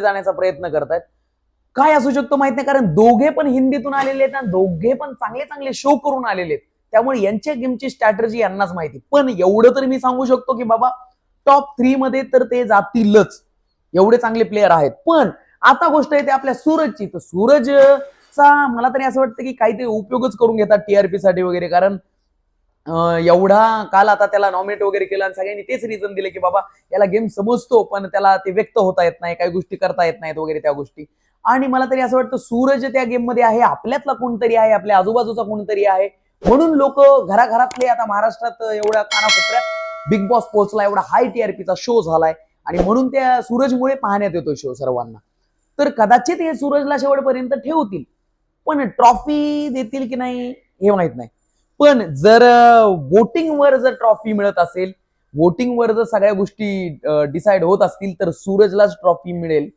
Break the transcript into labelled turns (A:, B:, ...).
A: जाण्याचा प्रयत्न करतायत. काय असू शकतो माहीत नाही कारण दोघे पण हिंदीतून आलेले आहेत आणि दोघे पण चांगले चांगले शो करून आलेले आहेत. त्यामुळे यांच्या गेमची स्ट्रॅटर्जी यांनाच माहिती पण एवढं तरी मी सांगू शकतो की बाबा टॉप थ्री मध्ये तर ते जातीलच. एवढे चांगले प्लेयर आहेत. पण आता गोष्ट येते आपल्या सूरजची. तर सूरजचा मला तरी असं वाटतं की काहीतरी उपयोगच करून घेतात टीआरपी साठी वगैरे. कारण एवढा काल आता त्याला नॉमिनेट वगैरे केलं आणि सगळ्यांनी तेच रिझन दिले की बाबा याला गेम समजतो पण त्याला ते व्यक्त होता येत नाही काही गोष्टी करता येत नाहीत वगैरे त्या गोष्टी. आणि मला तरी असं वाटतं सूरज त्या गेममध्ये आहे आपल्यातला कोणतरी आहे आपल्या आजूबाजूचा कोणतरी आहे. म्हणून लोक घराघरातले आता महाराष्ट्रात एवढ्या कानाकोपऱ्यात बिग बॉस पोहोचला एवढा हाय टीआरपीचा शो झालाय. आणि म्हणून त्या सूरजमुळे पाहण्यात येतो शो सर्वांना. तर कदाचित हे सूरजला शेवटपर्यंत ठेवतील पण ट्रॉफी देतील की नाही हे माहीत नाही. पण जर वोटिंगवर जर ट्रॉफी मिळत असेल वोटिंगवर जर सगळ्या गोष्टी डिसाईड होत असतील तर सूरजलाच ट्रॉफी मिळेल.